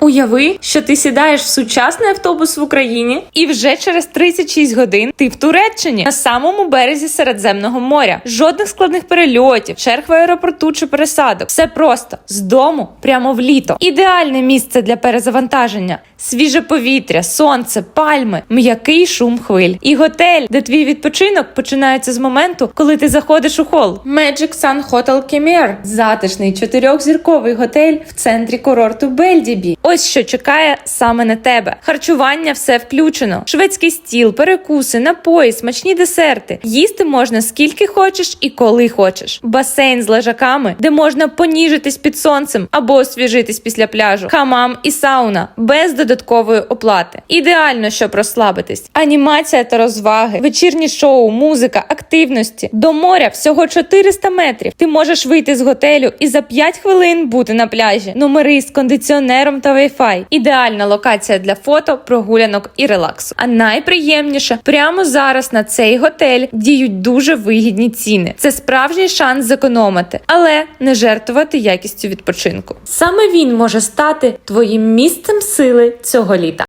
Уяви, що ти сідаєш в сучасний автобус в Україні, і вже через 36 годин ти в Туреччині на самому березі Середземного моря. Жодних складних перельотів, черг в аеропорту чи пересадок. Все просто з дому прямо в літо. Ідеальне місце для перезавантаження. Свіже повітря, сонце, пальми, м'який шум хвиль. І готель, де твій відпочинок починається з моменту, коли ти заходиш у хол. Magic Sun Hotel Khmer – затишний чотирьохзірковий готель в центрі курорту Бельдібі. Ось що чекає саме на тебе. Харчування все включено. Шведський стіл, перекуси, напої, смачні десерти. Їсти можна скільки хочеш і коли хочеш. Басейн з лежаками, де можна поніжитись під сонцем або освіжитись після пляжу. Хамам і сауна без додаткової оплати. Ідеально, щоб розслабитись. Анімація та розваги, вечірні шоу, музика, активності. До моря всього 400 метрів. Ти можеш вийти з готелю і за 5 хвилин бути на пляжі. Номери з кондиціонером та Wi-Fi. Ідеальна локація для фото, прогулянок і релаксу. А найприємніше, прямо зараз на цей готель діють дуже вигідні ціни. Це справжній шанс зекономити, але не жертвувати якістю відпочинку. Саме він може стати твоїм місцем сили цього літа.